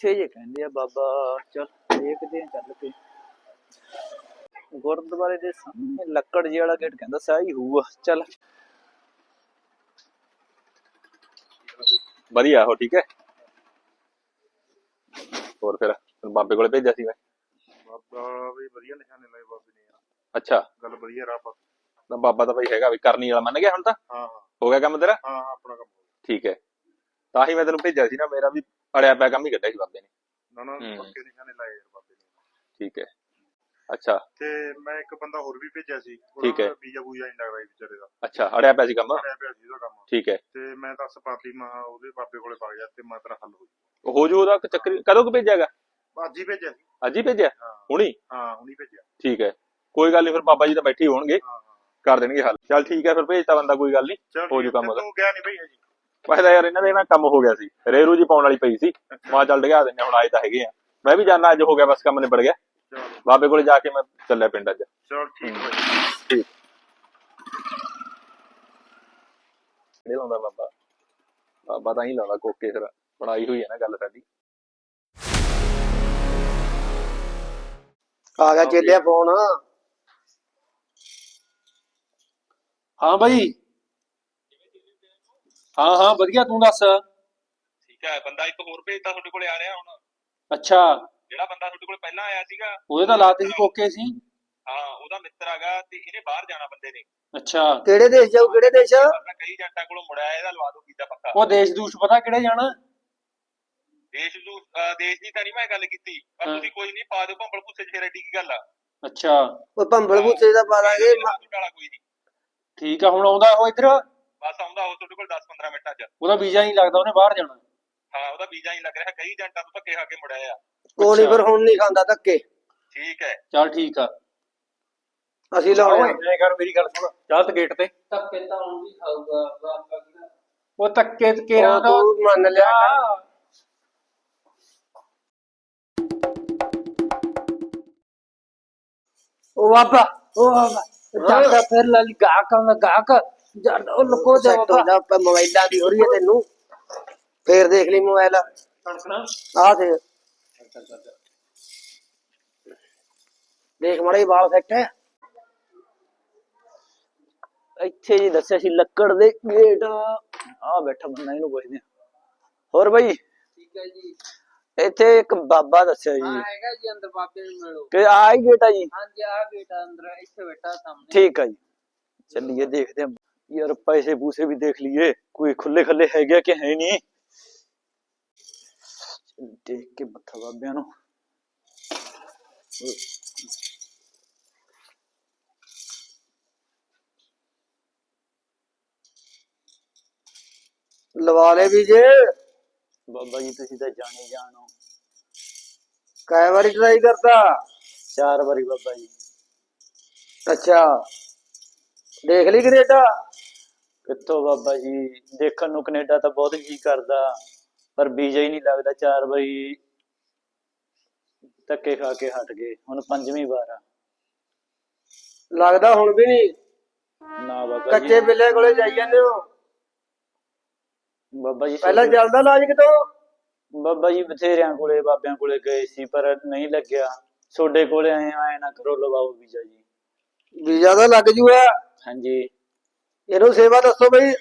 ਇੱਥੇ ਜੇ ਕਹਿੰਦੇ ਆ ਬਾਬਾ ਚਲ ਦੇਖਦੇ ਆ ਚੱਲ ਕੇ। ਗੁਰਦੁਆਰੇ ਦੇ ਸਾਹਮਣੇ ਲੱਕੜ ਜਿਹੇ ਵਾਲਾ ਗੇਟ ਕਹਿੰਦਾ ਸਹੀ ਹੋਊਗਾ ਚੱਲ। ਵਧੀਆ ਹੋ ਠੀਕ ਹੈ? ਹੋਰ ਫਿਰ ਬਾਬੇ ਕੋਲੇ ਭੇਜਿਆ ਸੀ ਮੈਂ? ਬਾਬਾ ਵੀ ਵਧੀਆ ਨਿਸ਼ਾਨੇ ਲਾਏ ਬਾਬੇ ਨੇ ਅੱਛਾ। ਗੱਲ ਵਧੀਆ ਰਾਹ ਪਾ ਤਾਂ ਬਾਬਾ ਤਾਂ ਬਈ ਹੈਗਾ ਵੀ ਕਰਨੀ ਵਾਲਾ ਮੰਨ ਗਿਆ ਹੁਣ ਤਾਂ? ਹਾਂ ਹਾਂ। ਹੋ ਗਿਆ ਕੰਮ ਤੇਰਾ? ਹਾਂ ਹਾਂ ਆਪਣਾ ਕੰਮ ਠੀਕ ਹੈ। ਤਾਂ ਹੀ ਮੈਂ ਤੈਨੂੰ ਭੇਜਿਆ ਸੀ ਨਾ ਮੇਰਾ ਵੀ ਅੜਿਆ ਪਿਆ ਕੰਮ ਹੀ ਕੱਢਿਆ ਸੀ ਬਾਬੇ ਨੇ। ਨਾ ਨਾ ਹੂੰ। ਪੱਕੇ ਨਿਸ਼ਾਨੇ ਲਾਏ ਯਾਰ ਬਾਬੇ ਨੇ। ਠੀਕ ਹੈ। ਅੱਛਾ। ਤੇ ਮੈਂ ਇੱਕ ਬੰਦਾ ਹੋਰ ਵੀ ਭੇਜਿਆ ਸੀ। ਠੀਕ ਹੈ। ਵੀਜ਼ਾ ਬੂਜਾ ਨਹੀਂ ਲੱਗਦਾ ਸੀ ਵਿਚਾਰੇ ਦਾ। ਅੱਛਾ ਅੜਿਆ ਪਿਆ ਸੀ ਕੰਮ? ਕਰਿਆ ਪਿਆ ਸੀ ਉਹਦਾ ਕੰਮ। ਠੀਕ ਹੈ। ਤੇ ਮੈਂ ਦੱਸ ਪਾਤੀ ਮਾ ਉਹਦੇ ਬਾਬੇ ਕੋਲੇ ਪਾ ਗਿਆ ਤੇ ਮੈਂ ਤੇਰਾ ਹੱਲ ਹੋ ਗਿਆ ਹੋ ਜੂ ਉਹਦਾ ਚੱਕਰ ਕਦੋਂ ਕੁ ਭੇਜਿਆਗਾ ਅੱਜ ਹੀ ਭੇਜਿਆ ਸੀ। ਅੱਜ ਹੀ ਭੇਜਿਆ? ਹਾਂ। ਹੁਣੀ? ਹਾਂ ਹੁਣੀ ਭੇਜਿਆ। ਠੀਕ ਹੈ। ਕੋਈ ਗੱਲ ਨਹੀਂ ਫਿਰ ਬਾਬਾ ਜੀ ਤਾਂ ਬੈਠੇ ਹੀ ਹੋਣਗੇ। ਹਾਂ ਹਾਂ। ਕਰ ਦੇਣਗੇ ਹੱਲ। ਚੱਲ ਠੀਕ ਹੈ ਫਿਰ ਭੇਜਤਾ ਬੰਦਾ ਕੋਈ ਗੱਲ ਨਹੀਂ ਚਲ ਹੋ ਜੂ ਕੰਮ ਉਹਦਾ। ਤੂੰ ਗਿਆ ਨਹੀਂ ਭਈ ਹਜੀ ਪਹਿਲਾਂ ਯਾਰ ਇਹਨਾਂ ਦੇ ਨਾ ਕੰਮ ਹੋ ਗਿਆ ਸੀ। ਰੇਰੂ ਜੀ ਪਾਉਣ ਵਾਲੀ ਪਈ ਸੀ। ਮਾਂ ਚੱਲ ਡਗਾ ਦਿੰਨੇ ਹੁਣ ਆਏ ਤਾਂ ਹੈਗੇ ਆ। ਮੈਂ ਵੀ ਜਾਣਾ ਅੱਜ ਹੋ ਗਿਆ ਬਸ ਕੰਮ ਨਿਬੜ ਗਿਆ। ਬਾਬੇ ਕੋਲੇ ਜਾ ਕੇ ਮੈਂ ਚੱਲਿਆ ਪਿੰਡ ਅੱਜ। ਚਲ ਠੀਕ ਹੈ। ਠੀਕ। ਇਹ ਲਾਉਂਦਾ ਬਾਬਾ? ਬਾਬਾ ਤਾਂ ਹੀ ਲਾਉਂਦਾ ਕੋਕੇ ਫਿਰ ਬਣਾਈ ਹੋਈ ਹੈ ਨਾ ਗੱਲ ਸਾਡੀ। ਆ ਗਿਆ ਚੇਲਿਆ ਫੋਨ। ਹਾਂ ਬਾਈ। ਹਾਂ ਹਾਂ ਵਧੀਆ ਤੂੰ ਦੱਸ। ਠੀਕ ਹੈ ਬੰਦਾ ਇੱਕ ਹੋਰ ਭੇਜਤਾ ਤੁਹਾਡੇ ਕੋਲੇ ਆ ਰਿਹਾ ਹੁਣ। ਅੱਛਾ। ਜਿਹੜਾ ਬੰਦਾ ਤੁਹਾਡੇ ਕੋਲੇ ਪਹਿਲਾਂ ਆਇਆ ਸੀਗਾ ਉਹਦੇ ਤਾਂ ਲਾਤੇ ਸੀ ਕੋਕੇ ਸੀ। ਹਾਂ ਉਹਦਾ ਮਿੱਤਰ ਹੈਗਾ ਤੇ ਇਹਨੇ ਬਾਹਰ ਜਾਣਾ ਬੰਦੇ ਨੇ। ਅੱਛਾ। ਕਿਹੜੇ ਦੇਸ਼ ਜਾਊ ਕਿਹੜੇ ਦੇਸ਼? ਮੈਂ ਕਈ ਜੱਟਾਂ ਕੋਲੋਂ ਮੁੜਿਆ ਇਹਦਾ ਲਵਾ ਦੋ ਵੀਜ਼ਾ ਪੱਕਾ। ਉਹ ਦੇਸ਼ ਦੂਸ਼ ਪਤਾ ਕਿਹੜੇ ਜਾਣਾ? ਦੇਸ਼ ਅਹ ਦੇਸ਼ ਦੀ ਤਾਂ ਨਹੀਂ ਮੈਂ ਗੱਲ ਕੀਤੀ ਪਰ। ਤੁਸੀਂ ਕੋਈ ਨਹੀਂ ਪਾ ਦਿਓ ਭੰਬਲ ਭੁੱਸੇ ਚ ਐਡੀ ਕੀ ਗੱਲ ਆ। ਅੱਛਾ। ਉਹ ਭੰਬਲ ਭੂਸੇ ਦਾ ਪਾ ਦਾਂਗੇ ਕੋਈ ਨਹੀਂ ਠੀਕ ਆ ਹੁਣ ਆਉਂਦਾ ਉਹ ਇੱਧਰ। ਬਸ ਆਉਂਦਾ ਉਹ ਤੁਹਾਡੇ ਕੋਲ 10-15 ਮਿੰਟਾਂ ਚ। ਉਹਦਾ ਵੀਜ਼ਾ ਨਹੀਂ ਲੱਗਦਾ ਉਹਨੇ ਬਾਹਰ ਜਾਣਾ। ਹਾਂ ਉਹਦਾ ਵੀਜ਼ਾ ਨਹੀਂ ਲੱਗ ਰਿਹਾ। ਕਈ ਜੱਟਾਂ ਤੋਂ ਧੱਕੇ ਖਾ ਕੇ ਮੁੜਿਆ ਆ। ਕੋਈ ਨੀ ਫਿਰ ਹੁਣ ਨਹੀਂ ਖਾਂਦਾ ਧੱਕੇ। ਠੀਕ ਹੈ। ਚੱਲ ਠੀਕ ਆ। ਅਸੀਂ ਲਾਉਣੇ। ਐ ਕਰ ਮੇਰੀ ਗੱਲ ਸੁਣ। ਚੱਲ ਤੇ ਗੇਟ ਤੇ। ਧੱਕੇ ਤਾਂ ਹੁਣ ਵੀ ਖਾਊਗਾ ਬਾਬਾ ਕਿਹੜਾ ਉਹ ਧੱਕੇ ਤੇ ਕੇਰਾ ਉਹ ਤੂੰ ਮੰਨ ਲਿਆ ਕਰ। ਉਹ ਬਾਬਾ ਉਹ ਬਾਬਾ। ਚਾਚਾ ਫਿਰ ਲਾਲੀ ਗਾਹਕ ਆਉਂਦਾ ਗਾਹਕ ਜਦ ਉਹ ਲੁਕੋ ਜਾ ਸੈੱਟ ਹੋ ਜਾ ਪ- ਮੋਬਾਈਲਾਂ ਦੀ ਹੋ ਰਹੀ ਹੈ ਤੈਨੂੰ। ਫੇਰ ਦੇਖ ਲਈ ਮੋਬਾਈਲ ਕਣਕਣਾ ਆ ਦੇ ਦੇਖ ਮੜੇ ਵਾਲ ਸੈੱਟ ਹੈ। ਇੱਥੇ ਜੀ ਦੱਸਿਆ ਸੀ ਲੱਕੜ ਦੇ ਗੇਟ। ਆ ਬੈਠਾ ਬੰਦਾ ਇਹਨੂੰ ਪੁੱਛਦੇ ਆ ਹੋਰ ਬਈ? ਠੀਕ ਹੈ ਜੀ। ਇੱਥੇ ਇੱਕ ਬਾਬਾ ਦੱਸਿਆ ਹਾਂ ਜੀ ਹੈਗਾ ਜੀ ਅੰਦਰ ਬਾਬੇ ਨੂੰ ਮਿਲੋ। ਕਿ ਆ ਹੀ ਗੇਟ ਆ ਜੀ? ਹਾਂਜੀ ਆ ਬੇਟਾ ਅੰਦਰ। ਇੱਥੇ ਬੈਠਾ ਸਾਹਮਣੇ। ਠੀਕ ਆ ਜੀ। ਚੱਲੀਏ ਦੇਖਦੇ ਆ ਯਾਰ ਪੈਸੇ ਪੂਸੇ ਵੀ ਦੇਖ ਲਈਏ ਕੋਈ ਖੁੱਲੇ ਖੱਲੇ ਹੈਗੇ ਆ ਕਿ ਹੈ ਨਹੀਂ ਚੱਲ ਦੇਖ ਕੇ ਮੱਥਾ ਬਾਬਿਆਂ ਨੂੰ ਲਵਾ ਲੈ ਵੀ ਜੇ ਬਾਬਾ ਜੀ ਤੁਸੀਂ ਤਾਂ ਜਾਣੇ ਜਾਣੋ ਕਈ ਵਾਰੀ ਟਰਾਈ ਕਰਤਾ ਚਾਰ ਵਾਰੀ ਬਾਬਾ ਜੀ ਅੱਛਾ ਦੇਖ ਲਈ ਕੈਨੇਡਾ ਕਿੱਥੋਂ ਬਾਬਾ ਜੀ? ਦੇਖਣ ਨੂੰ ਕੈਨੇਡਾ ਤਾਂ ਬਹੁਤ ਜੀ ਕਰਦਾ ਪਰ ਵੀਜ਼ਾ ਹੀ ਨਹੀਂ ਲੱਗਦਾ। ਚਾਰ ਵਾਰੀ ਧੱਕੇ ਖਾ ਕੇ ਹਟ ਗਏ। ਹੁਣ ਪੰਜਵੀਂ ਵਾਰ ਆ। ਲੱਗਦਾ ਹੁਣ ਵੀ ਨਹੀਂ। ਨਾ ਬਾਬਾ ਕੱਚੇ ਜੀ ਬਿੱਲੇ ਕੋਲੇ ਜਾਈ ਜਾਂਦੇ ਹੋ। ਬਾਬਾ ਜੀ ਪਹਿਲਾਂ ਚੱਲਦਾ ਲਾਜ ਕਿਤੋਂ? ਬਾਬਾ ਜੀ ਬਥੇਰਿਆਂ ਕੋਲੇ ਬਾਬਿਆਂ ਕੋਲੇ ਗਏ ਸੀ ਪਰ ਨਹੀਂ ਲੱਗਿਆ। ਤੁਹਾਡੇ ਕੋਲੇ ਆਏ ਆਏ ਨਾ ਕਰੋ ਲਵਾਓ ਵੀਜ਼ਾ ਜੀ। ਵੀਜ਼ਾ ਤਾਂ ਲੱਗ ਜੂਗਾ। ਹਾਂਜੀ। ਇਹਨੂੰ ਸੇਵਾ ਦੱਸੋ ਬਈ।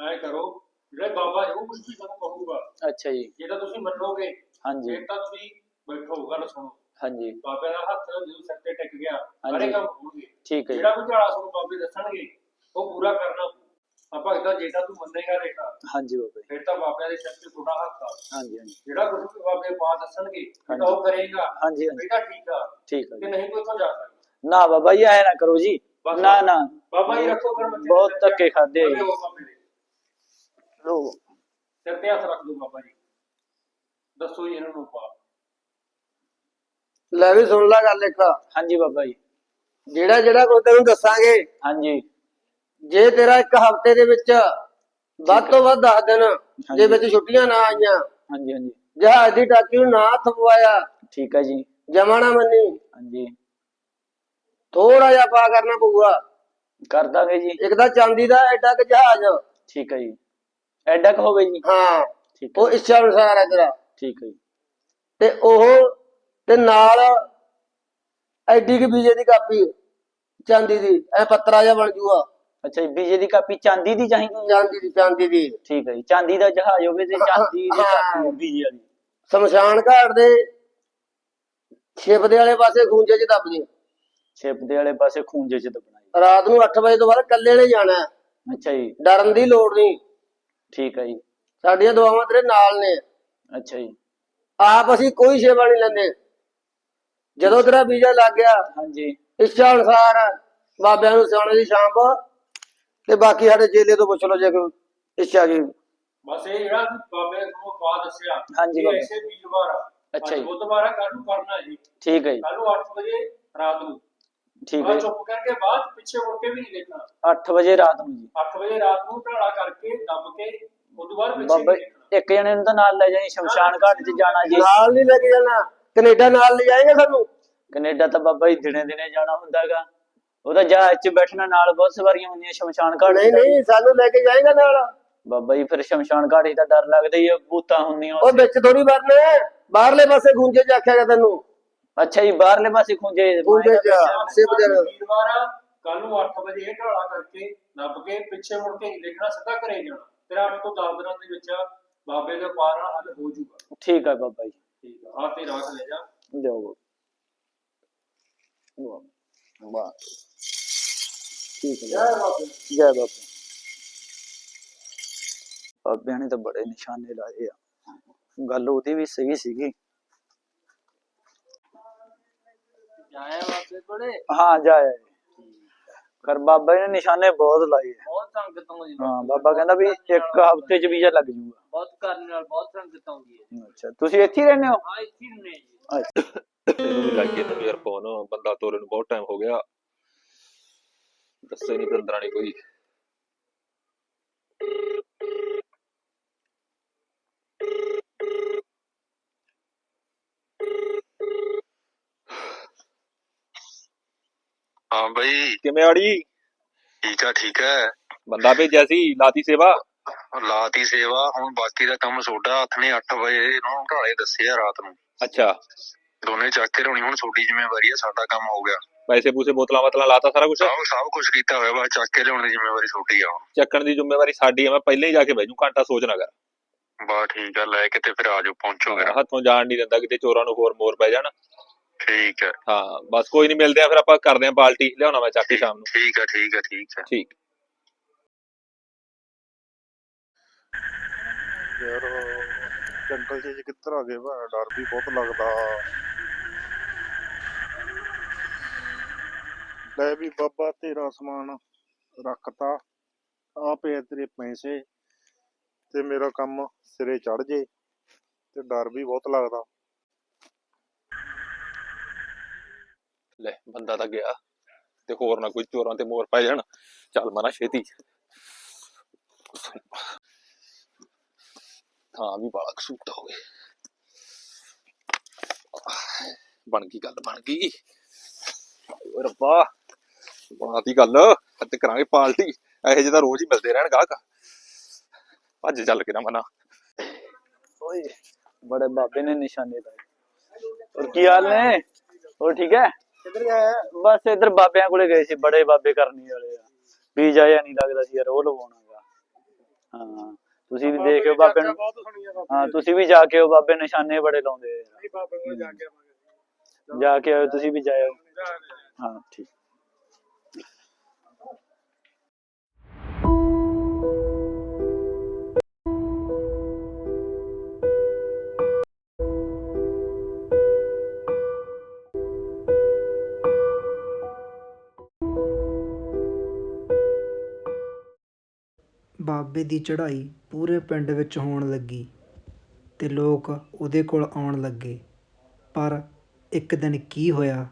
ਐ ਕਰੋ ਜਿਹੜੇ ਬਾਬਾ ਹੈ ਉਹ ਕੁਝ ਵੀ ਤੁਹਾਨੂੰ ਕਹੂਗਾ। ਅੱਛਾ ਜੀ। ਜੇ ਤਾਂ ਤੁਸੀਂ ਮੰਨੋਗੇ ਹਾਂਜੀ। ਫਿਰ ਤਾਂ ਤੁਸੀਂ ਬੈਠੋ ਗੱਲ ਸੁਣੋ। ਹਾਂਜੀ। ਬਾਬੇ ਦਾ ਹੱਥ ਜਦੋਂ ਸਿਰ ਤੇ ਟਿਕ ਗਿਆ। ਸਾਰੇ ਕੰਮ ਹੋਣਗੇ। ਠੀਕ ਹੈ ਜਿਹੜਾ ਵੀ ਝਾੜਾ ਤੁਹਾਨੂੰ ਬਾਬੇ ਦੱਸਣਗੇ ਉਹ ਪੂਰਾ ਕਰਨਾ ਇਦਾਂ ਜੇ ਤਾਂ ਤੂੰ ਮੰਨੇਗਾ ਰੇਟਾ ਹਾਂਜੀ ਬਾਬਾ ਫਿਰ ਤਾਂ ਬਾਬਿਆਂ ਦੇ ਸਿਰ ਤੇ ਤੁਹਾਡਾ ਹੱਥ ਆ। ਹਾਂਜੀ ਹਾਂਜੀ। ਜਿਹੜਾ ਕੁਝ ਵੀ ਬਾਬੇ ਬਾਤ ਦੱਸਣਗੇ ਤਾਂ। ਉਹ ਕਰੇਗਾ। ਹਾਂਜੀ ਹਾਂਜੀ। ਬੇਟਾ ਠੀਕ ਆ। ਠੀਕ ਹੈ ਤੇ ਜੀ ਨਹੀਂ ਕੋਈ ਤੋਂ ਜਾ ਸਕਦਾ। ਨਾ ਬਾਬਾ ਜੀ ਐ ਨਾ ਕਰੋ ਜੀ। ਨਾ ਨਾ। ਬਾਬਾ ਜੀ ਰੱਖੋ ਫਿਰ ਬੱਚੇ। ਬਹੁਤ ਧੱਕੇ ਆ ਜੀ। ਲਓ। ਸਿਰ ਤੇ ਹੱਥ ਰੱਖ ਦੋ ਬਾਬਾ ਜੀ। ਦੱਸੋ ਜੀ ਇਹਨਾਂ ਨੂੰ ਪਾ ਲੈ ਵੀ ਸੁਣ ਲੈ ਗੱਲ ਇੱਕ। ਹਾਂਜੀ ਬਾਬਾ ਜੀ। ਜਿਹੜਾ ਜਿਹੜਾ ਕੁਝ ਤੈਨੂੰ ਦੱਸਾਂਗੇ ਹਾਂਜੀ। ਜੇ ਤੇਰਾ ਇੱਕ ਹਫ਼ਤੇ ਦੇ ਵਿੱਚ ਵੱਧ ਤੋਂ ਵੱਧ 10 ਦਿਨ ਦੇ ਵਿੱਚ ਛੁੱਟੀਆਂ ਨਾ ਆਈਆਂ ਹਾਂਜੀ ਹਾਂਜੀ। ਜਹਾਜ਼ ਦੀ ਟਾਕੀ ਨੂੰ ਨਾ ਹੱਥ ਪਵਾਇਆ ਠੀਕ ਹੈ ਜੀ। ਜਮਾ ਨਾ ਮੰਨੀ। ਹਾਂਜੀ। ਥੋੜਾ ਜਿਹਾ ਪਾ ਕਰਨਾ ਪਊਗਾ। ਕਰ ਦਾਂਗੇ ਜੀ। ਇੱਕ ਤਾਂ ਚਾਂਦੀ ਦਾ ਐਡਾ ਕਿ ਜਹਾਜ਼। ਠੀਕ ਹੈ ਜੀ। ਐਡਾ ਕੁ ਹੋਵੇ ਜੀ। ਹਾਂ। ਠੀਕ ਉਹ ਇੱਛਾ ਅਨੁਸਾਰ ਹੈ ਤੇਰਾ ਠੀਕ ਹੈ ਜੀ। ਤੇ ਉਹ ਤੇ ਨਾਲ ਐਡੀ ਕੀ ਬੀਜੇ ਦੀ ਕਾਪੀ ਚਾਂਦੀ ਦੀ। ਐ ਪੱਤਰਾ ਜਿਹਾ ਬਣ ਜੂਗਾ। ਅੱਛਾ ਜੀ ਬੀਜੇ ਦੀ ਕਾਪੀ ਚਾਂਦੀ ਦੀ ਚਾਹੀਦੀ? ਚਾਂਦੀ ਦੀ ਚਾਂਦੀ ਦੀ। ਠੀਕ ਹੈ ਜੀ। ਚਾਂਦੀ ਦਾ ਜਹਾਜ਼ ਹੋਵੇ ਤੇ ਚਾਂਦੀ ਦੀ ਕਾਪੀ ਬੀਜੇ ਵਾਲੀ। ਸ਼ਮਸ਼ਾਨ ਘਾਟ ਦੇ ਛਿਪ ਦੇ ਵਾਲੇ ਪਾਸੇ ਖੂੰਜੇ 'ਚ ਦੱਬ ਜੀ। ਛਿਪ ਦੇ ਵਾਲੇ ਪਾਸੇ ਖੂੰਜੇ ਚ ਦਬਣਾ ਜੀ। ਰਾਤ ਨੂੰ 8 ਵਜੇ ਤੋਂ ਬਾਅਦ ਇਕੱਲੇ ਨੇ ਜਾਣਾ। ਹੈ। ਅੱਛਾ ਜੀ। ਡਰਨ ਦੀ ਲੋੜ ਨਹੀਂ। ਠੀਕ ਹੈ ਜੀ। ਸਾਡੀਆਂ ਦੁਆਵਾਂ ਤੇਰੇ ਨਾਲ ਨੇ। ਅੱਛਾ ਜੀ। ਆਪ ਅਸੀਂ ਕੋਈ ਸੇਵਾ ਨਹੀਂ ਲੈਂਦੇ। ਜਦੋਂ ਤੇਰਾ ਵੀਜ਼ਾ ਲੱਗ ਗਿਆ ਹਾਂਜੀ। ਇੱਛਾ ਅਨੁਸਾਰ ਬਾਬਿਆਂ ਨੂੰ ਸੋਨੇ ਦੀ ਸ਼ਾਮ ਤੇ ਬਾਕੀ ਸਾਡੇ ਜੇਲੇ ਤੋਂ ਪੁੱਛ ਲਓ ਜੇ ਕੋਈ ਇੱਛਾ ਕੀ ਬਸ ਇਹ ਜਿਹੜਾ ਬਾਬੇ ਨੇ ਪਾ ਦੱਸਿਆ ਹਾਂਜੀ ਬਾਬੇ। ਐਸੇ ਵੀਰਵਾਰ ਆ ਅੱਛਾ ਅੱਜ ਜੀ। ਬੁੱਧਵਾਰ ਆ ਕੱਲ ਨੂੰ ਕਰਨਾ ਜੀ। ਠੀਕ ਹੈ ਜੀ। ਕੱਲ ਨੂੰ 8 ਵਜੇ ਰਾਤ ਨੂੰ। ਠੀਕ ਹੈ ਚੁੱਪ ਕਰਕੇ ਬਾਅਦ ਪਿੱਛੇ ਮੁੜ ਕੇ ਵੀ ਨਹੀਂ ਦੇਖਣਾ। 8 ਵਜੇ ਰਾਤ ਨੂੰ ਜੀ। 8 ਵਜੇ ਰਾਤ ਨੂੰ ਢਾਲਾ ਕਰਕੇ ਦੱਬ ਕੇ ਉਦੋਂ ਬਾਅਦ ਪਿੱਛੇ ਬਾਬਾ ਨਹੀਂ ਦੇਖਣਾ। ਇੱਕ ਜਣੇ ਨੂੰ ਤਾਂ ਨਾਲ ਲੈ ਜਾਈ ਸ਼ਮਸ਼ਾਨ ਘਾਟ 'ਚ ਜਾਣਾ ਜੀ। ਨਾਲ ਨਹੀਂ ਲੈ ਕੇ ਜਾਣਾ। ਕੈਨੇਡਾ ਨਾਲ ਲੈ ਜਾਏਗਾ ਸਾਨੂੰ? ਕੈਨੇਡਾ ਤਾਂ ਬਾਬਾ ਜੀ ਦਿਨੇ ਦਿਨੇ ਜਾਣਾ ਹੁੰਦਾਗਾ। ਉਹਦਾ ਜਹਾਜ਼ 'ਚ ਬੈਠਣਾ ਨਾਲ ਬਹੁਤ ਸਵਾਰੀਆਂ ਹੁੰਦੀਆਂ ਸ਼ਮਸ਼ਾਨ ਘਾਟ 'ਚ ਨਹੀਂ ਨਹੀਂ ਸਾਨੂੰ ਲੈ ਕੇ ਜਾਏਗਾ ਨਾਲ। ਬਾਬਾ ਜੀ ਫਿਰ ਸ਼ਮਸ਼ਾਨ ਘਾਟ 'ਚ ਤਾਂ ਡਰ ਲੱਗਦਾ ਹੀ ਆ ਭੂਤਾਂ ਹੁੰਦੀਆਂ ਉਹ ਵਿੱਚ ਥੋੜੀ ਵਰਨਾ ਬਾਹਰਲੇ ਪਾਸੇ ਖੂੰਜੇ 'ਚ ਆਖਿਆਗਾ ਤੈਨੂੰ। ਅੱਛਾ ਜੀ ਬਾਹਰਲੇ ਪਾਸੇ ਖੁੰਝੇ ਖੂੰਜੇ 'ਚ ਸਿਪ ਦੇ ਵੀਰਵਾਰ ਆ ਕੱਲ ਨੂੰ 8 ਵਜੇ ਇਹ ਢਾਲਾ ਕਰਕੇ ਦੱਬ ਕੇ ਪਿੱਛੇ ਮੁੜ ਕੇ ਨਹੀਂ ਦੇਖਣਾ ਸਿੱਧਾ ਘਰੇ ਜਾਣਾ। ਤੇਰਾ 8 ਤੋਂ 10 ਦਿਨਾਂ ਦੇ ਵਿੱਚ ਬਾਬੇ ਦੇ ਪਾਰ ਨਾਲ ਹੱਲ ਹੋ ਜਾਊਗਾ। ਠੀਕ ਹੈ ਬਾਬਾ ਜੀ। ਠੀਕ ਆ ਆ ਤੇ ਰੱਖ ਲੈ ਜਾ। ਜਾਓ ਵਾਹ। ਠੀਕ ਹੈ ਜੈ ਬਾਬਾ ਜੈ ਬਾਬਾ। ਬਾਬਿਆਂ ਨੇ ਤਾਂ ਬੜੇ ਨਿਸ਼ਾਨੇ ਲਾਏ ਆ। ਗੱਲ ਉਹਦੀ ਵੀ ਸਹੀ ਸੀਗੀ। ਜਾਇਆ ਬਾਬੇ ਕੋਲੇ? ਹਾਂ ਜਾਇਆ ਕਰ ਬਾਬਾ ਜੀ ਨੇ ਨਿਸ਼ਾਨੇ ਬਹੁਤ ਲਾਏ ਆ। ਬਹੁਤ ਸੰਗਤ ਆਉਂਦੀ ਹਾਂ। ਬਾਬਾ ਕਹਿੰਦਾ ਵੀ ਇੱਕ ਹਫ਼ਤੇ 'ਚ ਵੀਜ਼ਾ ਲੱਗ ਜਾਊਗਾ ਬਹੁਤ ਕਰਨ ਨਾਲ ਬਹੁਤ ਸੰਗਤ ਆਉਂਦੀ ਹੈ। ਅੱਛਾ ਤੁਸੀਂ ਇੱਥੇ ਹੀ ਰਹਿੰਦੇ ਹੋ? ਹਾਂ ਇੱਥੇ ਹੀ ਨੇ ਜੀ। ਇਹਨੂੰ ਵੀ ਲਾਈਏ ਤੈਨੂੰ ਯਾਰ ਫੋਨ ਬੰਦਾ ਤੋਰੇ ਨੂੰ ਬਹੁਤ ਟਾਈਮ ਹੋ ਗਿਆ। ਦੱਸੇ ਨਹੀਂ ਬੰਦਰਾ ਨਹੀਂ ਕੋਈ। ਹਾਂ ਬਈ। ਕਿਵੇਂ ਆੜੀ ਠੀਕ ਆ ਠੀਕ ਹੈ ਬੰਦਾ ਭੇਜਿਆ ਸੀ ਲਾਤੀ ਸੇਵਾ? ਲਾਤੀ ਸੇਵਾ ਹੁਣ ਬਾਕੀ ਦਾ ਕੰਮ ਸੋਡਾ ਹੱਥ ਨੇ 8 ਵਜੇ ਇਹਨਾਂ ਨੂੰ ਢਾਲੇ ਦੱਸਿਆ ਰਾਤ ਨੂੰ। ਅੱਛਾ। ਦੋਨੇ ਚੱਕ ਕੇ ਲਾਉਣੀ ਹੁਣ ਤੁਹਾਡੀ ਜ਼ਿੰਮੇਵਾਰੀ ਹੈ ਸਾਡਾ ਕੰਮ ਹੋ ਗਿਆ। ਪੈਸੇ ਪੂਸੇ ਬੋਤਲਾਂ ਬਤਲਾਂ ਲਾਤਾ ਸਾਰਾ ਕੁਝ ਸਭ ਸਭ ਕੁਝ ਕੀਤਾ ਹੋਇਆ ਬਸ ਚੱਕ ਕੇ ਲਿਆਉਣ ਦੀ ਜ਼ਿੰਮੇਵਾਰੀ ਤੁਹਾਡੀ ਆ ਚੱਕਣ ਦੀ ਜ਼ਿੰਮੇਵਾਰੀ ਸਾਡੀ ਆ ਮੈਂ ਪਹਿਲਾਂ ਹੀ ਜਾ ਕੇ ਬਹਿ ਜੂ ਘੰਟਾ ਸੋਚਣਾ ਕਰ। ਬਸ ਠੀਕ ਆ ਲੈ ਕੇ ਤੇ ਫਿਰ ਆਜੋ ਪਹੁੰਚੋ ਫਿਰ। ਹੱਥੋਂ ਜਾਣ ਨਹੀਂ ਦਿੰਦਾ ਕਿਤੇ ਚੋਰਾਂ ਨੂੰ ਹੋਰ ਮੋਰ ਪੈ ਜਾਣ। ਠੀਕ ਹੈ। ਹਾਂ ਬਸ ਕੋਈ ਨਹੀਂ ਮਿਲਦੇ ਆ ਫਿਰ ਆਪਾਂ ਕਰਦੇ ਆ ਪਾਰਟੀ ਲਿਆਉਣਾ ਮੈਂ ਚੱਕ ਕੇ ਸ਼ਾਮ ਨੂੰ। ਠੀਕ ਹੈ ਠੀਕ ਹੈ ਠੀਕ ਹੈ। ਠੀਕ। ਯਾਰ ਜੰਗਲ 'ਚ ਕਿੱਧਰ ਆ ਗਏ ਭਾ ਡਰ ਵੀ ਬਹੁਤ ਲੱਗਦਾ। ਲੈ ਵੀ ਬਾਬਾ ਤੇਰਾ ਸਮਾਨ ਰੱਖਤਾ। ਆ ਪਏ ਤੇਰੇ ਪੈਸੇ ਤੇ ਮੇਰਾ ਕੰਮ ਸਿਰੇ ਚੜ ਜੇ ਤੇ ਡਰ ਵੀ ਬਹੁਤ ਲੱਗਦਾ। ਲੈ, ਬੰਦਾ ਤਾਂ ਗਿਆ। ਤੇ ਹੋਰ ਨਾ ਕੋਈ ਚੋਰਾਂ ਤੇ ਮੋਰ ਪੈ ਜਾਣ। ਚੱਲ ਮਨਾ ਛੇਤੀ। ਹਾਂ, ਵੀ ਬਾਲਾ ਕਸੂਤਾ ਹੋ ਬਣ ਗਈ ਗੱਲ, ਬਣ ਗਈ। ਓਏ ਰੱਬਾ, ਬਣਾਤੀ ਗੱਲ। ਅੱਜ ਕਰਾਂਗੇ ਪਾਰਟੀ। ਇਹੋ ਜਿਹੇ ਤਾਂ ਰੋਜ਼ ਹੀ ਮਿਲਦੇ ਰਹਿਣ ਗਾਹਕ। ਭੱਜ ਚੱਲ ਕੇ ਨਾ ਮਨਾ। ਓਏ, ਬੜੇ ਬਾਬੇ ਨੇ ਨਿਸ਼ਾਨੇ ਲਾਏ। ਹੋਰ ਕੀ ਹਾਲ ਨੇ? ਹੋਰ ਠੀਕ ਹੈ? ਕਿੱਧਰ ਗਿਆ ਬਸ ਇੱਧਰ ਬਾਬਿਆਂ ਕੋਲੇ ਗਏ ਸੀ ਬੜੇ ਬਾਬੇ ਕਰਨੀ ਵਾਲੇ ਆ। ਵੀਜ਼ਾ ਜਾਂ ਨਹੀਂ ਲੱਗਦਾ ਸੀ ਯਾਰ ਉਹ ਲਵਾਉਣਾਗਾ। ਹਾਂ ਤੁਸੀਂ ਵੀ ਦੇਖਿਓ ਬਾਬੇ ਨੂੰ। ਹਾਂ ਤੁਸੀਂ ਵੀ ਜਾ ਕੇ ਉਹ ਬਾਬੇ ਨਿਸ਼ਾਨੇ ਬੜੇ ਲਾਉਂਦੇ ਆ। ਬਾਬੇ ਕੋਲ ਜਾ ਕੇ ਜਾ ਕੇ ਆਇਓ ਤੁਸੀਂ ਵੀ ਜਾਇਓ। ਹਾਂ ਠੀਕ। ਬਾਬੇ ਦੀ ਚੜ੍ਹਾਈ ਪੂਰੇ ਪਿੰਡ ਵਿੱਚ ਹੋਣ ਲੱਗੀ ਤੇ ਲੋਕ ਉਹਦੇ ਕੋਲ ਆਉਣ ਲੱਗੇ। ਪਰ ਇੱਕ ਦਿਨ ਕੀ ਹੋਇਆ?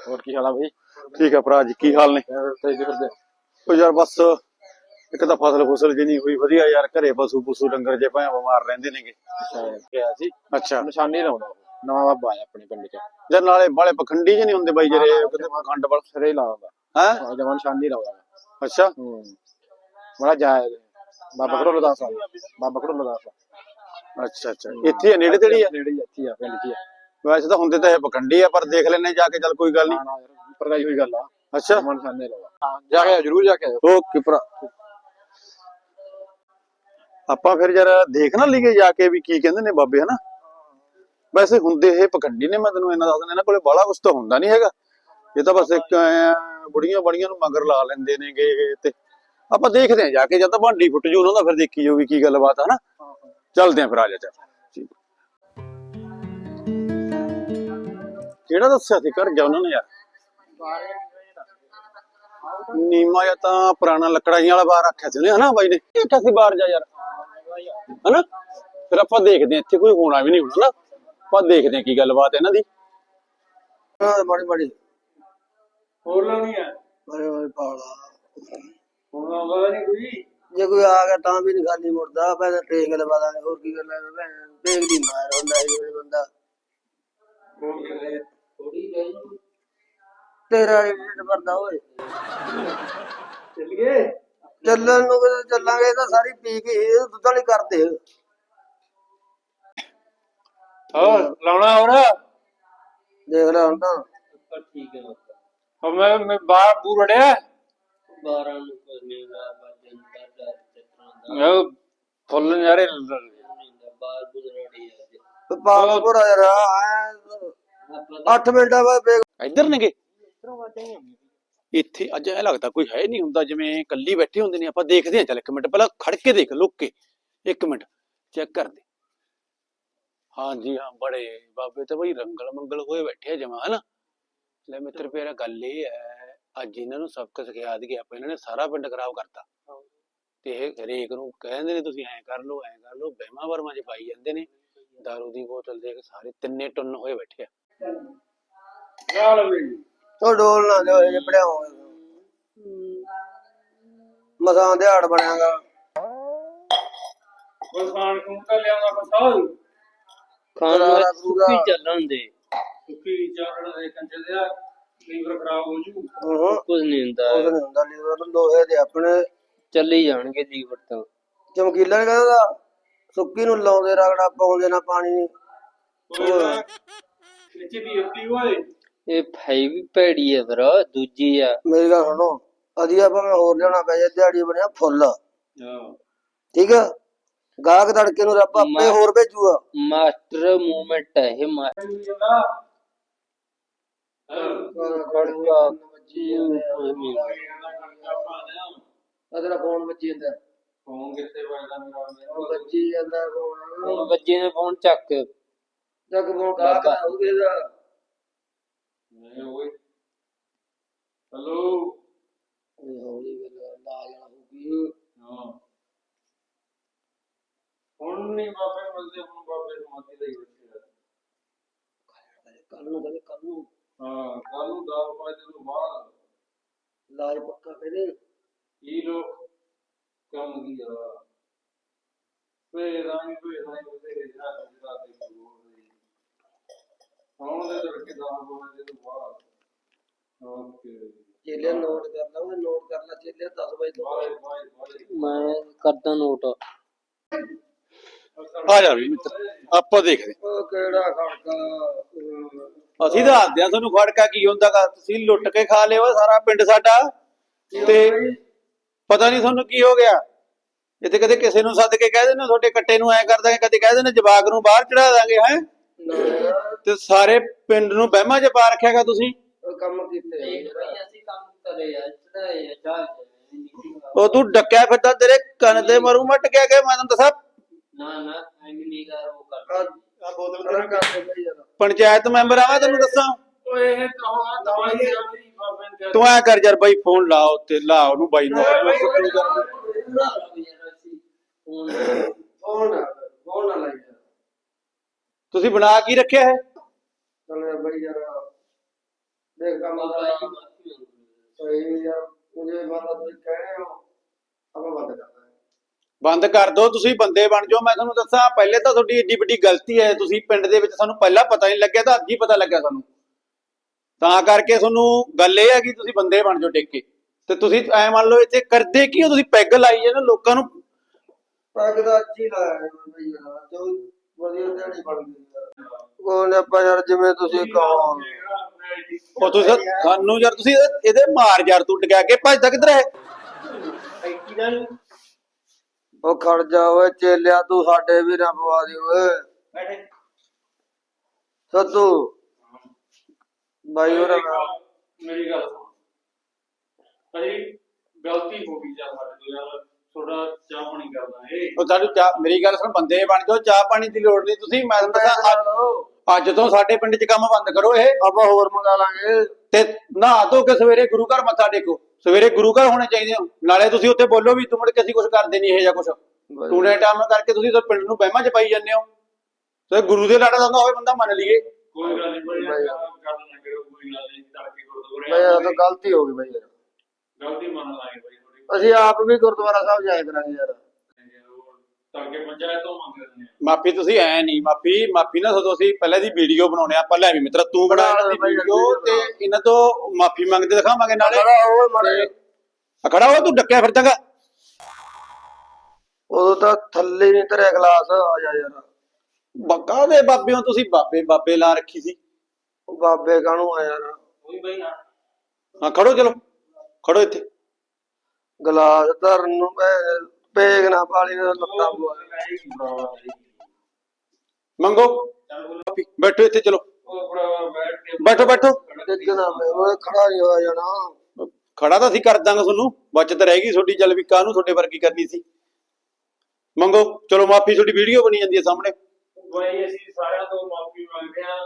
ਹੋਰ ਕੀ ਹਾਲ ਆ ਬਈ? ਠੀਕ ਹੈ ਭਰਾ ਜੀ ਕੀ ਹਾਲ ਨੇ? ਉਹ ਯਾਰ ਬਸ ਇੱਕ ਤਾਂ ਫਸਲ ਫੁਸਲ ਜੀ ਨਹੀਂ ਹੋਈ ਵਧੀਆ ਯਾਰ ਘਰੇ ਪਸ਼ੂ ਪਸ਼ੂ ਡੰਗਰ ਜੇ ਭਾਵੇਂ ਬਿਮਾਰ ਰਹਿੰਦੇ ਨੇਗੇ। ਗਿਆ ਸੀ ਅੱਛਾ। ਨਿਸ਼ਾਨੀ ਲਾਉਂਦਾ ਉਹ। ਨਵਾਂ ਬਾਬਾ ਆਇਆ ਆਪਣੇ ਪਿੰਡ ਚ। ਯਾਰ ਨਾਲੇ ਬਾਲੇ ਪਖੰਡੀ ਜਿਹੇ ਨਹੀਂ ਹੁੰਦੇ ਬਾਈ ਜਿਹੜੇ ਕਿਤੇ ਖੰਡ ਬਲ ਸਿਰੇ ਹੀ ਲਾਉਂਦਾ। ਹਾਂ? ਜਵਾਨ ਸ਼ਾਨੀ ਲਾਉਂਦਾ। ਅੱਛਾ। ਹੂੰ। ਬੜਾ ਜਾਇਜ਼ ਬਾਬਾ ਕਰੋ ਲਦਾਸ ਬਾਬਾ ਕਰੋ ਲਦਾਸ ਅੱਛਾ ਅੱਛਾ। ਇੱਥੇ ਆ, ਨੇੜੇ ਤੇੜੀ ਆ? ਨੇੜੇ ਹੀ ਇੱਥੇ ਆ ਪਿੰਡ 'ਚ ਹੀ ਆ। ਵੈਸੇ ਤਾਂ ਹੁੰਦੇ ਤਾਂ ਇਹ ਪਕੰਡੀ ਆ ਪਰ ਦੇਖ ਲੈਣੇ ਜਾ ਕੇ ਚੱਲ ਕੋਈ ਗੱਲ ਨਹੀਂ। ਨਾ ਨਾ ਯਾਰ ਹੋਈ ਗੱਲ ਆ। ਅੱਛਾ। ਜਵਾਨ ਸ਼ਾਨੀ ਲਾਉਂਦਾ। ਜਾ ਕੇ ਆਓ, ਜ਼ਰੂਰ ਜਾ ਕੇ ਆਇਓ ਓਕੇ ਭਰਾ। ਆਪਾਂ ਫਿਰ ਯਾਰ ਦੇਖ ਨਾ ਲਈਏ ਜਾ ਕੇ ਵੀ ਕੀ ਕਹਿੰਦੇ ਨੇ ਬਾਬੇ, ਹਨਾ? ਵੈਸੇ ਹੁੰਦੇ ਇਹ ਪਕੰਡੀ ਨੇ, ਮੈਂ ਤੈਨੂੰ ਇਹਨਾਂ ਦੱਸ ਦਿੰਦਾ ਇਹਨਾਂ ਕੋਲੇ ਬਾਹਲਾ ਕੁਛ ਤਾਂ ਹੁੰਦਾ ਨਹੀਂ ਹੈਗਾ। ਇਹ ਤਾਂ ਬਸ ਇੱਕ ਬੁੜੀਆਂ ਬੜੀਆਂ ਨੂੰ ਮਗਰ ਲਾ ਲੈਂਦੇ ਨੇ ਗੇ ਤੇ। ਆਪਾਂ ਦੇਖਦੇ ਆਂ ਜਾ ਕੇ, ਜਦ ਤਾਂ ਭਾਂਡੀ ਫੁੱਟ ਜੂ, ਉਹਨਾਂ ਦਾ ਫਿਰ ਦੇਖੀ ਜਾਊਗੀ ਕੀ ਗੱਲਬਾਤ ਆ, ਹਨਾ? ਚੱਲਦੇ ਆ ਫਿਰ, ਆ ਜਾ, ਚੱਲ। ਕਿਹੜਾ ਦੱਸਿਆ ਸੀ, ਘਰ ਜਾ ਉਹਨਾਂ ਨੇ ਯਾਰ? ਨੀਮਾ ਜਾਂ ਤਾਂ ਪੁਰਾਣਾ ਲੱਕੜਾਈਆਂ ਵਾਲਾ ਬਾਹਰ ਰੱਖਿਆ ਸੀ ਉਹਨੇ ਹਨਾ ਬਾਈ ਨੇ? ਇਹ ਕਿੱਥੇ ਬਾਹਰ ਜਾ ਯਾਰ? ਹਨਾ? ਫਿਰ ਆਪਾਂ ਦੇਖਦੇ ਆਂ ਇੱਥੇ ਕੋਈ ਹੋਣਾ ਵੀ ਨਹੀਂ ਹੋਣਾ ਨਾ ਆਪਾਂ ਦੇਖਦੇ ਆਂ ਕੀ ਗੱਲਬਾਤ ਹੈ ਇਹਨਾਂ ਦੀ। ਹਾਂ ਬੜੀ ਬੜੀ ਹੋਰ ਲਾਉਣੀ ਆ ਬੜੀ ਬੜੀ ਪਾਲਾ ਹੁਣ ਆਉਂਦਾ ਨਹੀਂ ਕੋਈ? ਜੇ ਕੋਈ ਆ ਗਿਆ ਤਾਂ ਵੀ ਨਹੀਂ ਖਾਲੀ ਮੁੜਦਾ ਪਹਿਲਾਂ ਟੇਕ ਲਵਾ ਦਾਂਗੇ ਹੋਰ ਕੀ ਕਰਨਾ ਭੈਣ? ਟੇਕ ਦੀ ਮਾਰ ਹੁੰਦਾ ਇਹ ਬੰਦਾ। ਹੋਰ ਕਿਤੇ? ਥੋੜੀ ਰਹੀ ਤੇਰਾ ਰੇਟ ਭਰਦਾ ਓਏ। ਚੱਲ ਗਏ ਚੱਲਣ ਨੂੰ ਕਿਤੇ ਚੱਲਾਂਗੇ ਤਾਂ ਸਾਰੀ ਪੀ ਕੇ ਹੀ ਦੁੱਧ ਵਾਲੀ ਕਰਦੇ। ਹੋਰ ਲਾਉਣਾ ਹੋਰ? ਦੇਖ ਲੈ ਹੁਣ ਤਾਂ। ਪਰ ਠੀਕ ਹੈ ਮਤਲਬ ਹੁਣ ਮੈਂ ਮੈਂ ਬਾਹਰ ਬੂਰੜਿਆ 12 ਨੂੰ ਨਹੀਂ ਹੋਇਆ ਬਾਜਨ ਦਾ ਡਰ ਚੱਕਰਾਂ ਦਾ। ਉਹ ਫੁੱਲ ਨਜ਼ਾਰੇ ਬਾਹਰ ਆ ਪਾਲ ਪੂਰਾ ਯਾਰ ਆਪਾਂ 8 ਮਿੰਟਾਂ ਬਾਅਦ ਇੱਧਰ ਨੇਗੇ। ਇੱਥੇ ਅੱਜ ਐ ਲੱਗਦਾ ਕੋਈ ਹੈ ਨਹੀਂ ਹੁੰਦਾ ਜਿਵੇਂ ਕੱਲੀ ਬੈਠੇ ਹੁੰਦੇ ਨੇ ਆਪਾਂ ਦੇਖਦੇ ਆਂ ਚੱਲ ਇੱਕ ਮਿੰਟ ਪਹਿਲਾਂ ਖੜ ਕੇ ਦੇਖ ਲੁੱਕ ਕੇ ਇੱਕ ਮਿੰਟ ਚੈੱਕ ਕਰਦੇ ਹਾਂਜੀ ਹਾਂ ਬੜੇ ਬਾਬੇ ਤਾਂ ਬਈ ਰੰਗਲ ਮੰਗਲ ਹੋਏ ਬੈਠੇ ਆ ਜਮਾ ਹਨਾ? ਲੈ ਮਿੱਤਰ ਪਿਆਰਾ ਗੱਲ ਇਹ ਹੈ ਅੱਜ ਇਹਨਾਂ ਨੂੰ ਸਬਕ ਸਿਖਾ ਦਈਏ ਆਪਾਂ ਇਹਨਾਂ ਨੇ ਸਾਰਾ ਪਿੰਡ ਖਰਾਬ ਕਰਤਾ। ਤੇ ਇਹ ਹਰੇਕ ਨੂੰ ਕਹਿੰਦੇ ਨੇ ਤੁਸੀਂ ਐਂ ਕਰ ਲਓ ਐਂ ਕਰ ਲਓ ਬਹਿਮਾ ਵਰਮਾ ਚ ਪਾਈ ਜਾਂਦੇ ਨੇ। ਦਾਰੂ ਦੀ ਬੋਤਲ ਦੇਖ ਸਾਰੇ ਤਿੰਨੇ ਟੁੰਨ ਹੋਏ ਬੈਠੇ ਆ। ਨਾਲ ਵੀ। ਉਹ ਡੋਲ ਨਾ ਦਿਓ ਇਹ ਪੜਿਆਓ ਮਸਾਂ ਦਿਹਾੜ ਬਣਿਆਗਾ। ਕੋਈ ਖਾਣ ਖੂਣ ਤਾਂ ਲਿਆਉਂਦਾ ਫਸਾਲ ਖਾਣ ਕਰਾਰਾ ਵਾਲਾ ਪੂਰਾ। ਸੁੱਕੀ ਚੱਲਣ ਦੇ ਸੁੱਕੀ ਚਾੜਨ ਦੇ ਕੰਜੇ ਦੇ ਲੀਵਰ ਖਰਾਬ ਹੋ ਜੂ। ਹਾਂ। ਕੁਝ ਨਹੀਂ ਹੁੰਦਾ। ਉਹ ਨਹੀਂ ਹੁੰਦਾ ਲੀਵਰ ਲੋਹੇ ਦੇ ਆਪਣੇ ਚੱਲੀ ਜਾਣਗੇ ਲੀਵਰ ਤਾਂ। ਚਮਕੀਲਾ ਨੀ ਕਹਿੰਦਾ? ਸੁੱਕੀ ਨੂੰ ਲਾਉਂਦੇ ਰਗੜਾ ਪਾਉਂਦੇ ਨਾ ਪਾਣੀ। ਨੀਚੇ ਵੀ ਅੱਤੀ ਹੋਏ ਇਹ ਭਾਈ ਵੀ ਭੈੜੀ ਹੈ ਫਿਰ ਦੂਜੀ ਆ। ਮੇਰੀ ਗੱਲ ਸੁਣੋ ਆਪਾਂ ਮੈਂ ਹੋਰ ਲੈਣਾ ਪੈ ਜਾ ਦਿਹਾੜੀ ਬਣਿਆ ਫੁੱਲ। ਹਾਂ। ਠੀਕ ਆ? ਗਾਹਕ ਤੜਕੇ ਨੂੰ ਰੱਬ ਆਪੇ ਮੈਂ- ਹੋਰ ਭੇਜੂਗਾ। ਮਾਸਟਰ ਮੂਵਮੈਂਟ ਹੈ ਇਹ ਮਾ- ਖੜਕਾ ਬੱਚੀ ਅਗਲਾ ਫੋਨ ਵੱਜੀ ਜਾਂਦਾ। ਫੋਨ ਕਿੱਥੇ ਵੱਜਦਾ ਮੇਰਾ? ਵੱਜੀ ਜਾਂਦਾ ਫੋਨ। ਬੱਜੇ ਨੇ ਫੋਨ ਚੱਕ। ਜੱਗ ਫੋਨ ਗਾਹਕ ਦਾ ਹੋਊਗਾ ਇਹਦਾ। ਨਹੀਂ ਓਏ। ਹਲੋ। ਇਹ ਹੌਲੀ ਗੱਲ ਲਾ ਜਾਣਾ ਹੋਊਗੀ ਹਾਂ ਹੁਣ ਨਹੀਂ ਬਾਬੇ ਮਿਲਦੇ ਹੁਣ ਬਾਬੇ ਨੂੰ ਮਾਤੀ ਲਈ ਬੈਠੇ ਆ। ਕੱਲ ਨੂੰ ਕਹਿੰਦੇ ਕੱਲ ਨੂੰ। ਹਾਂ ਕੱਲ ਨੂੰ 10 ਵਜੇ ਤੋਂ ਬਾਅਦ। ਲਾਜ ਪੱਕਾ ਕਹਿੰਦੇ ਇਹ ਲੋਕ ਕੰਮ ਕੀ ਆ? ਵੇ ਰਾਣੀ ਵੇ ਰਾਣੀ ਬਥੇਰੇ ਜਿਹੜਾ ਜਿਹੜਾ ਦੇ ਕੋਲ ਹੁਣ ਦੇ? ਤੜਕੇ 10 ਵਜੇ ਤੋਂ ਬਾਅਦ। ਓਕੇ। ਚੇਲੇ ਨੋਟ ਕਰ ਲਾ ਉਹ ਨੋਟ ਕਰ ਲਾ ਚੇਲੇ 10 ਵਜੇ ਤੋਂ ਬਾਏ ਬਾਏ ਬਾਏ। ਮੈਂ ਕਰਦਾ ਨੋਟ ਆ ਜਾ ਵੀ ਮਿੱਤਰ ਆਪਾਂ ਦੇਖਦੇ ਉਹ ਕਿਹੜਾ ਖੜਕਾ? ਅਮ, ਅਸੀਂ ਤੁਹਾਨੂੰ ਖੜਕਾ ਕੀ ਹੁੰਦਾਗਾ ਤੁਸੀਂ ਲੁੱਟ ਕੇ ਖਾ ਲਿਓ ਸਾਰਾ ਪਿੰਡ ਸਾਡਾ। ਤੇ ਪਤਾ ਨਹੀਂ ਤੁਹਾਨੂੰ ਕੀ ਹੋ ਗਿਆ। ਇੱਥੇ ਕਦੇ ਕਿਸੇ ਨੂੰ ਸੱਦ ਕੇ ਕਹਿ ਦਿੰਦੇ ਤੁਹਾਡੇ ਕੱਟੇ ਨੂੰ ਐ ਕਰ ਦਾਂਗੇ ਕਦੇ ਕਹਿ ਦਿੰਦੇ ਜਵਾਕ ਨੂੰ ਬਾਹਰ ਚੜਾ ਦਾਂਗੇ ਹੈ? ਤੇ ਸਾਰੇ ਪਿੰਡ ਨੂੰ ਵਹਿਮਾਂ 'ਚ ਪਾ ਰੱਖਿਆਗਾ ਤੁਸੀਂ? ਉਹ ਕੰਮ ਕੀਤੇ ਦੇਖ ਬਈ ਅਸੀਂ ਕੰਮ ਕਰੇ ਆ ਚੜਾਏ ਆ ਜਾ ਉਹ ਤੂੰ ਡੱਕਿਆ ਫਿਰਦਾ ਤੇਰੇ ਕੰਨ ਤੇ ਮਰੂ ਮਟ ਗਿਆ ਕਿ ਮੈਂ ਤੈਨੂੰ ਦੱਸਾਂ? ਨਾ ਨਾ ਐਵੇਂ ਨਹੀਂ ਕਰ ਉਹ ਆ ਕਰ ਆ ਬੋਤਲ ਕਰ ਕਰਦੇ ਬਈ ਯਾਰ। ਪੰਚਾਇਤ ਮੈਂਬਰ ਆਵਾ ਤੈਨੂੰ ਦੱਸਾਂ? ਓਏ ਇਹ ਤਾਂ ਆ ਬਾਬੇ ਨੇ ਤੂੰ ਐ ਕਰ ਯਾਰ ਬਾਈ ਫੋਨ ਲਾ ਉੱਤੇ ਲਾ ਉਹਨੂੰ ਬਾਈ ਨੂੰ। ਫੋਨ ਫੋਨ ਨਾ ਲਾਈ ਯਾਰ। ਤੁਸੀਂ ਬਣਾ ਕੀ ਰੱਖਿਆ ਹੈ? ਚੱਲ ਯਾਰ ਬਈ ਯਾਰ। ਦੇਖ ਕੰਮ ਬਾਬਾ ਦਾ ਜੀ ਮਾਫੀ ਮੰਗੋ ਸਹੀ ਯਾਰ ਮੁਝੇ ਬਾਤ ਤੁਸੀਂ ਕਹਿ ਰਹੇ ਹੋ ਆਪਾਂ ਬੰਦ ਕਰ ਦਿਓ ਤੁਸੀਂ ਬੰਦੇ ਬਣ ਜਾਓ। ਮੈਂ ਤੁਹਾਨੂੰ ਦੱਸਾਂ ਪਹਿਲੇ ਤਾਂ ਤੁਹਾਡੀ ਏਡੀ ਵੱਡੀ ਗਲਤੀ ਹੈ। ਤੁਸੀਂ ਪਿੰਡ ਦੇ ਵਿੱਚ ਸਾਨੂੰ ਪਹਿਲਾਂ ਪਤਾ ਨਹੀਂ ਲੱਗਿਆ ਤਾਂ ਅੱਜ ਹੀ ਪਤਾ ਲੱਗਿਆ ਸਾਨੂੰ। ਤਾਂ ਕਰਕੇ ਤੁਹਾਨੂੰ ਗੱਲ ਇਹ ਹੈ ਕਿ ਤੁਸੀਂ ਬੰਦੇ ਬਣ ਜਾਓ ਟਿਕ ਕੇ ਤੇ ਤੁਸੀਂ ਐ ਮੰਨ ਲਓ ਇੱਥੇ ਕਰਦੇ ਕੀ ਹੋ? ਤੁਸੀਂ ਪੈਗ ਲਾਈ ਜਾਂਦੇ ਲੋਕਾਂ ਨੂੰ ਪੱਗ ਦਾ ਅੱਛੀ ਲਾਇਆ ਹੈ ਬਈ ਯਾਰ। ਜੋ ਵਧੀਆ ਦਿਹਾੜੀ ਬਣ ਗਈ ਯਾਰ ਕੋਨੇ ਆਪਾਂ ਯਾਰ ਜਿਵੇਂ ਤੁਸੀਂ ਕਹੋ। ਉਹ ਤੁਸੀਂ ਸਾਨੂੰ ਯਾਰ ਤੁਸੀਂ ਇਹਦੇ- ਇਹਦੇ ਮਾਰ ਯਾਰ ਤੂੰ ਟਕਿਆ ਕੇ ਭੱਜਦਾ ਕਿੱਧਰ ਹੈ? ਉਹ ਖੜ ਜਾ ਓਏ ਚੇਲਿਆ ਤੂੰ ਸਾਡੇ ਵੀ ਨਾ ਪਵਾ ਦੀ ਓਏ। ਸੱਤੂ ਬਾਈ ਹੋਰ ਮੇਰੀ ਗੱਲ ਸੁਣ। ਅਜੀ ਗਲਤੀ ਹੋ ਗਈ ਜਾਂ ਸਾਡੇ ਤੋਂ ਯਾਰ। ਥੋੜਾ ਚਾਹ ਪਾਣੀ ਕਰਦਾ ਏ ਉਹ ਚਾਹ ਮੇਰੀ ਗੱਲ ਸੁਣ ਬੰਦੇ ਬਣ ਜਾਓ ਚਾਹ ਪਾਣੀ ਦੀ ਲੋੜ ਨਹੀਂ। ਤੁਸੀਂ ਮੈਂ ਤੁਹਾਨੂੰ ਦੱਸਾਂ ਅੱਜ- ਅੱਜ ਤੋਂ ਸਾਡੇ ਪਿੰਡ 'ਚ ਕੰਮ ਬੰਦ ਕਰੋ ਇਹ। ਆਪਾਂ ਹੋਰ ਮੰਗਾ ਲਾਂਗੇ। ਤੇ ਨਹਾ ਧੋ ਕੇ ਸਵੇਰੇ ਗੁਰੂ ਘਰ ਮੱਥਾ ਟੇਕੋ। ਸਵੇਰੇ ਗੁਰੂ ਘਰ ਹੋਣੇ ਚਾਹੀਦੇ ਹੋ। ਨਾਲੇ ਤੁਸੀਂ ਉੱਥੇ ਬੋਲੋ ਵੀ ਤੂੰ ਮੁੜ ਕੇ ਅਸੀਂ ਕੁਝ ਕਰਦੇ ਨਹੀਂ ਇਹ ਜਾਂ ਕੁਝ ਟੂਣੇ ਟਾਮ ਕਰਕੇ ਤੁਸੀਂ ਤਾਂ ਪਿੰਡ ਨੂੰ ਵਹਿਮਾਂ 'ਚ ਪਾਈ ਜਾਂਦੇ ਹੋ। ਤੇ ਗੁਰੂ ਦੇ ਲੜਾ ਦਾ ਹੋਵੇ ਬੰਦਾ ਮੰਨ ਲਈਏ। ਕੋਈ ਗੱਲ ਨਹੀਂ ਭਾਈ ਗੱਲ ਨਾ ਕਰੋ ਕੋਈ ਗੱਲ ਨਹੀਂ ਤੜਕੇ ਗੁਰਦੁਆਰੇ ਬਈ ਯਾਰ ਤਾਂ ਗਲਤੀ ਹੋ ਗਈ ਬਈ। ਯਾਰ ਗਲਤੀ ਮੰਨ ਲਾਂਗੇ ਭਾਈ। ਅਸੀਂ ਆਪ ਵੀ ਗੁਰਦੁਆਰਾ ਸਾਹਿਬ ਜਾਇਆ ਕਰਾਂਗੇ ਯਾਰ। ਤੜਕੇ ਪੰਚਾਇਤ ਤੋਂ ਮੰਗ ਲੈਂਦੇ ਆ ਮਾਫੀ ਤੁਸੀਂ ਐ ਨਹੀਂ ਮਾਫੀ ਮਾਫੀ ਨਾ ਸੋਚੋ ਅਸੀਂ ਪਹਿਲਾਂ ਦੀ ਵੀਡੀਓ ਬਣਾਉਣੇ ਆ ਆਪਾਂ ਲੈ ਵੀ ਮਿੱਤਰਾ ਤੂੰ ਬਣਾ ਦੀ ਬਾਈ, ਵੀਡੀਓ ਤੇ ਇਹਨਾਂ ਤੋਂ ਮਾਫੀ ਮੰਗਦੇ ਦਿਖਾਵਾਂਗੇ ਨਾਲੇ। ਖੜਾ ਹੋ ਤੂੰ ਡੱਕਿਆ ਫਿਰਦਾਗਾ ਉਦੋਂ ਤਾਂ ਥੱਲੇ ਨਹੀਂ ਧਰਿਆ ਗਲਾਸ ਆ ਜਾ ਯਾਰ। ਬੱਕਾ ਦੇ ਬਾਬੇ ਹੋ ਤੁਸੀਂ? ਬਾਬੇ ਬਾਬੇ ਲਾ ਰੱਖੀ ਸੀ। ਉਹ ਬਾਬੇ ਕਾਹਨੂੰ ਆ ਯਾਰ? ਕੋਈ ਭਾਈ ਨਾ। ਹਾਂ ਖੜੋ ਚਲੋ ਖੜੋ ਇੱਥੇ। ਗਲਾਸ ਧਰਨ ਨੂੰ ਭੈਣ ਪੇਗ ਨਾ ਪਾਲੀ ਨਾ ਲੱਤਾਂ ਮੰਗੋ। ਬੈਠੋ ਇੱਥੇ ਚਲੋ। ਬੈਠ ਬੈਠੋ। ਡਿੱਗਣਾ ਖੜਾ ਨਹੀਂ ਹੋਇਆ ਜਾਣਾ। ਖੜਾ ਤਾਂ ਅਸੀਂ ਕਰ ਦਾਂਗੇ ਤੁਹਾਨੂੰ ਬਚਤ ਰਹਿ ਗਈ ਤੁਹਾਡੀ ਚੱਲ ਵੀ ਕਾਹਨੂੰ ਤੁਹਾਡੇ ਵਰਗੀ ਕਰਨੀ ਸੀ। ਮੰਗੋ ਚਲੋ ਮਾਫੀ ਤੁਹਾਡੀ ਵੀਡੀਓ ਬਣੀ ਜਾਂਦੀ ਹੈ ਸਾਹਮਣੇ। ਭਾਈ ਅਸੀਂ ਸਾਰਿਆਂ ਤੋਂ ਮਾਫੀ ਮੰਗਦੇ ਆ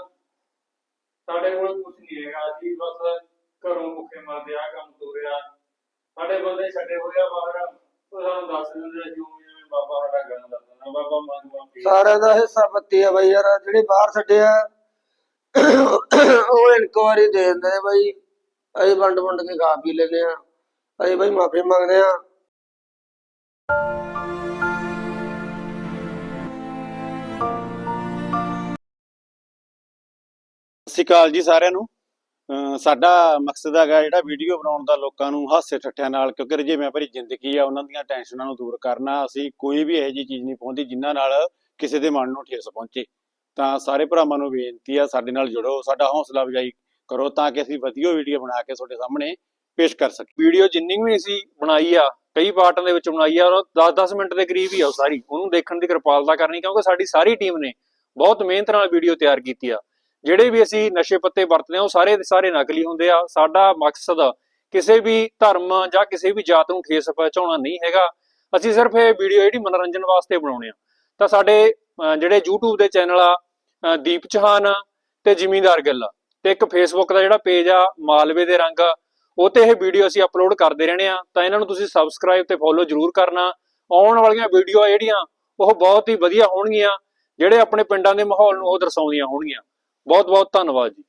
ਸਾਡੇ ਕੋਲ ਕੁਝ ਨਹੀਂ ਹੈਗਾ ਅਸੀਂ ਬਸ ਘਰੋਂ ਭੁੱਖੇ ਮਰਦੇ ਆ ਕੰਮ ਤੋਰਿਆ ਸਾਡੇ ਬੰਦੇ ਛੱਡੇ ਹੋਏ ਆ ਬਾਹਰ। ਉਹ ਸਾਨੂੰ ਦੱਸ ਦਿੰਦੇ ਆ ਜਿਉਂ ਜਿਵੇਂ ਬਾਬਾ ਸਾਡਾ ਗੱਲ ਦੱਸਦਾ ਬਾਬਾ ਮੰਗ ਸਾਰਿਆਂ ਦਾ ਹਿੱਸਾ ਪੱਤੀ ਆ ਬਈ ਯਾਰ ਜਿਹੜੇ ਬਾਹਰ ਛੱਡੇ ਆ ਉਹ ਇਨਕੁਆਰੀ ਦੇ ਦਿੰਦੇ ਨੇ ਬਈ। ਅਸੀਂ ਵੰਡ ਵੰਡ ਕੇ ਖਾ ਪੀ ਲੈਂਦੇ ਆ। ਅਸੀਂ ਬਈ ਮਾਫੀ ਮੰਗਦੇ ਆ। ਸਤਿ ਸ਼੍ਰੀ ਅਕਾਲ ਜੀ ਸਾਰਿਆਂ ਨੂੰ। ਸਾਡਾ ਮਕਸਦ ਹੈਗਾ ਜਿਹੜਾ ਵੀਡੀਓ ਬਣਾਉਣ ਦਾ ਲੋਕਾਂ ਨੂੰ ਹਾਸੇ ਠੱਠਿਆਂ ਨਾਲ, ਕਿਉਂਕਿ ਰਜੇਵਿਆਂ ਭਰੀ ਜ਼ਿੰਦਗੀ ਆ, ਉਹਨਾਂ ਦੀਆਂ ਟੈਨਸ਼ਨਾਂ ਨੂੰ ਦੂਰ ਕਰਨਾ, ਅਸੀਂ ਕੋਈ ਵੀ ਇਹੋ ਜਿਹੀ ਚੀਜ਼ ਨਹੀਂ ਪਾਉਂਦੀ ਜਿਨ੍ਹਾਂ ਨਾਲ ਕਿਸੇ ਦੇ ਮਨ ਨੂੰ ਠੇਸ ਪਹੁੰਚੇ। ਤਾਂ ਸਾਰੇ ਭਰਾਵਾਂ ਨੂੰ ਬੇਨਤੀ ਆ, ਸਾਡੇ ਨਾਲ ਜੁੜੋ, ਸਾਡਾ ਹੌਸਲਾ ਅਫਜ਼ਾਈ ਕਰੋ ਤਾਂ ਕਿ ਅਸੀਂ ਵਧੀਆ ਵੀਡੀਓ ਬਣਾ ਕੇ ਤੁਹਾਡੇ ਸਾਹਮਣੇ ਪੇਸ਼ ਕਰ ਸਕੀਏ। ਵੀਡੀਓ ਜਿੰਨੀ ਵੀ ਅਸੀਂ ਬਣਾਈ ਆ, ਕਈ ਪਾਰਟਾਂ ਦੇ ਵਿੱਚ ਬਣਾਈ ਆ, ਔਰ 10-10 ਮਿੰਟ ਦੇ ਕਰੀਬ ਹੀ ਆ ਉਹ ਸਾਰੀ। ਉਹਨੂੰ ਦੇਖਣ ਦੀ ਕਿਰਪਾਲਤਾ ਕਰਨੀ, ਕਿਉਂਕਿ ਸਾਡੀ ਸਾਰੀ ਟੀਮ ਨੇ ਬਹੁਤ ਮਿਹਨਤ ਨਾਲ ਵੀਡੀਓ ਤਿਆਰ ਕੀਤੀ ਆ। ਜਿਹੜੇ ਵੀ ਅਸੀਂ ਨਸ਼ੇ ਪੱਤੇ ਵਰਤਦੇ ਹਾਂ, ਉਹ ਸਾਰੇ ਦੇ ਸਾਰੇ ਨਕਲੀ ਹੁੰਦੇ ਆ। ਸਾਡਾ ਮਕਸਦ ਕਿਸੇ ਵੀ ਧਰਮ ਜਾਂ ਕਿਸੇ ਵੀ ਜਾਤ ਨੂੰ ਠੇਸ ਪਹੁੰਚਾਉਣਾ ਨਹੀਂ ਹੈਗਾ। ਅਸੀਂ ਸਿਰਫ ਇਹ ਵੀਡੀਓ ਜਿਹੜੀ ਮਨੋਰੰਜਨ ਵਾਸਤੇ ਬਣਾਉਣੇ ਆ। ਤਾਂ ਸਾਡੇ ਜਿਹੜੇ YouTube ਦੇ ਚੈਨਲ ਆ ਦੀਪ ਚੌਹਾਨ ਤੇ ਜ਼ਿਮੀਂਦਾਰ ਗਿੱਲ ਤੇ ਇੱਕ Facebook ਦਾ ਜਿਹੜਾ ਪੇਜ ਆ, ਮਾਲਵੇ ਦੇ ਰੰਗ, ਉਹ ਤੇ ਇਹ ਵੀਡੀਓ ਅਸੀਂ ਅਪਲੋਡ ਕਰਦੇ ਰਹਿਣੇ ਆ। ਤਾਂ ਇਹਨਾਂ ਨੂੰ ਤੁਸੀਂ ਸਬਸਕ੍ਰਾਈਬ ਤੇ ਫੋਲੋ ਜਰੂਰ ਕਰਨਾ। ਆਉਣ ਵਾਲੀਆਂ ਵੀਡੀਓ ਆ ਜਿਹੜੀਆਂ, ਉਹ ਬਹੁਤ ਹੀ ਵਧੀਆ ਹੋਣਗੀਆਂ। ਜਿਹੜੇ ਆਪਣੇ ਪਿੰਡਾਂ ਦੇ ਮਾਹੌਲ ਨੂੰ ਉਹ ਦਰਸਾਉਂਦੀਆਂ ਹੋਣਗੀਆਂ। ਬਹੁਤ ਬਹੁਤ ਧੰਨਵਾਦ ਜੀ।